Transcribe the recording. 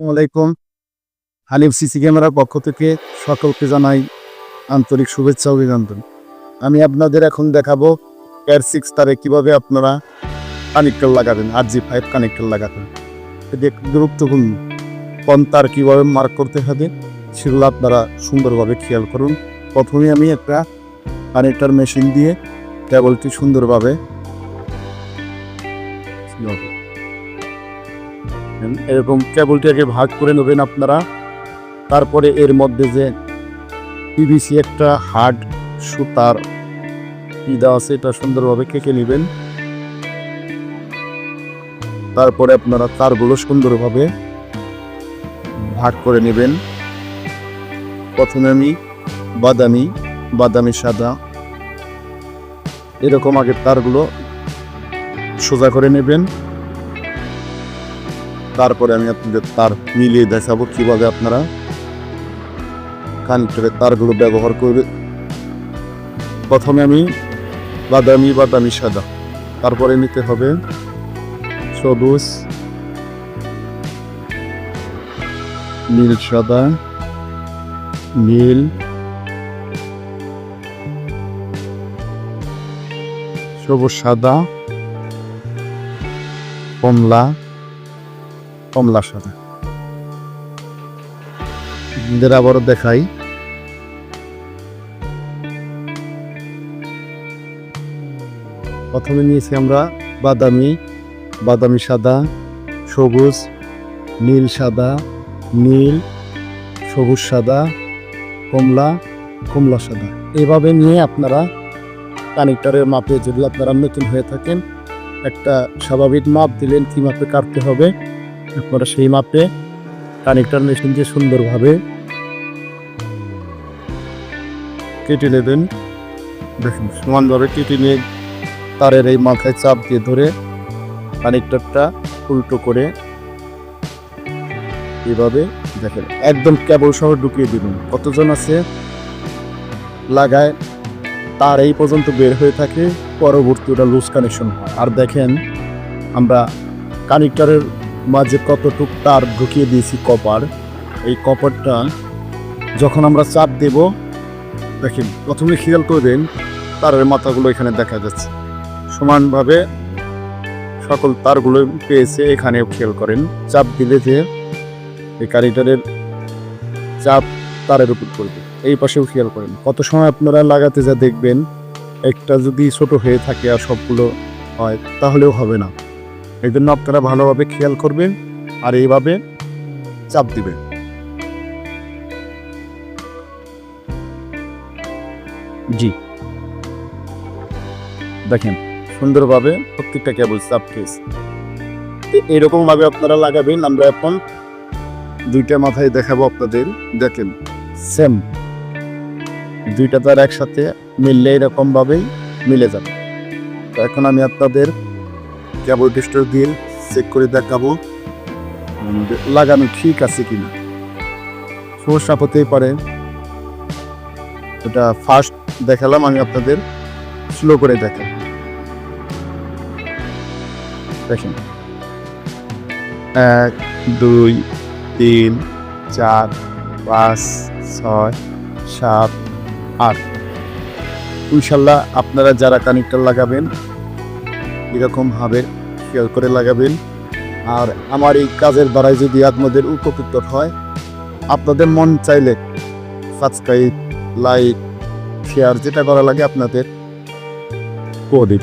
আসসালামাইকুম হানিফ সিসি ক্যামেরার পক্ষ থেকে সকলকে জানাই আন্তরিক শুভেচ্ছা অভিনন্দন। আমি আপনাদের এখন দেখাবো এয়ার সিক্স তারে কীভাবে আপনারা কানেক্টর লাগাবেন আর জি ফাইভ কানেক্টর লাগাবেন। এটি একটি গুরুত্বপূর্ণ কোন তার কীভাবে মার্ক করতে হবে সেগুলো আপনারা সুন্দরভাবে খেয়াল করুন। প্রথমে আমি একটা কানেক্টর মেশিন দিয়ে কেবলটি সুন্দরভাবে এরকম কেবলটাকে ভাগ করে নেবেন আপনারা। তারপরে এর মধ্যে যে পিভিসি একটা হার্ড সুতার দেওয়া আছে, এটা সুন্দরভাবে কেটে নেবেন। তারপরে আপনারা তারগুলো সুন্দরভাবে ভাগ করে নেবেন। প্রথমে আমি বাদামি বাদামি সাদা, এরকম আগে তারগুলো সোজা করে নেবেন। তারপরে আমি আপনাদের তার মিলিয়ে দেখাবো কীভাবে আপনারা কানেক্টরের তারগুলো ব্যবহার করবে। প্রথমে আমি বাদামি বাদামি, সাদা। তারপরে নিতে হবে সবুজ, নীল, সাদা, নীল, সবুজ, সাদা, কমলা কমলা সাদা। এদের আবারও দেখাই। প্রথমে নিয়েছি আমরা বাদামি বাদামি সাদা, সবুজ, নীল সাদা, নীল, সবুজ সাদা, কমলা কমলা সাদা। এভাবে নিয়ে আপনারা কানেক্টরের মাপে যদি আপনারা নতুন হয়ে থাকেন, একটা স্বাভাবিক মাপ দিলেন কি মাপে কাটতে হবে। আপনারা সেই মাপে কানেক্টার মেশিন দিয়ে সুন্দরভাবে কেটে নেবেন। দেখুন, সমানভাবে কেটে নিয়ে তারের এই মাথায় চাপ দিয়ে ধরে কানেক্টরটা উল্টো করে এভাবে দেখেন, একদম কেবল সহ ঢুকিয়ে দিবেন। কতজন আছে? লাগায় তার এই পর্যন্ত বের হয়ে থাকে, পরবর্তী ওটা লুজ কানেকশন হয়। আর দেখেন, আমরা কানেক্টরের মাঝে কতটুক তার ঢুকিয়ে দিয়েছি কপার, এই কপারটা যখন আমরা চাপ দেব, দেখেন, প্রথমে খেয়াল করবেন, তারের মাথাগুলো এখানে দেখা যাচ্ছে। সমানভাবে সকল তারগুলো পেয়েছে, এখানেও খেয়াল করেন। চাপ দিলে যে এই কানেক্টরের চাপ তারের উপর পড়বে। এই পাশেও খেয়াল করেন, কত সময় আপনারা লাগাতে যা দেখবেন, একটা যদি ছোট হয়ে থাকে আর সবগুলো হয়, তাহলেও হবে না। এই জন্য আপনারা ভালোভাবে খেয়াল করবেন আর এইভাবে চাপ দিবেন। জি। দেখেন, সুন্দরভাবে প্রত্যেকটা কেবল চাপ খেয়েছে। এরকম ভাবে আপনারা লাগাবেন, আমরা এখন দুইটা মাথায় দেখাবো আপনাদের। দেখেন সেম দুইটা তার একসাথে মিললে এরকমভাবেই মিলে যাবে। তো এখন আমি আপনাদের কেবল টেস্টার দিয়ে চেক করে দেখাবো। লাগানো ঠিক আছে কিনা। সমস্যা হতেই পারে। এটা ফার্স্ট দেখালাম আমি আপনাদের। স্লো করে দেখাই। দেখেন। এক, দুই, তিন, চার, পাঁচ, ছয়, সাত, আট। ইনশাল্লাহ আপনারা যারা কানেক্টর লাগাবেন এরকমভাবে খেয়াল করে লাগাবেন। আর আমার এই কাজের দ্বারাই যদি আপনাদের উপকৃত হয়, আপনাদের মন চাইলে সাবস্ক্রাইব লাইক শেয়ার যেটা করা লাগে আপনাদের। করে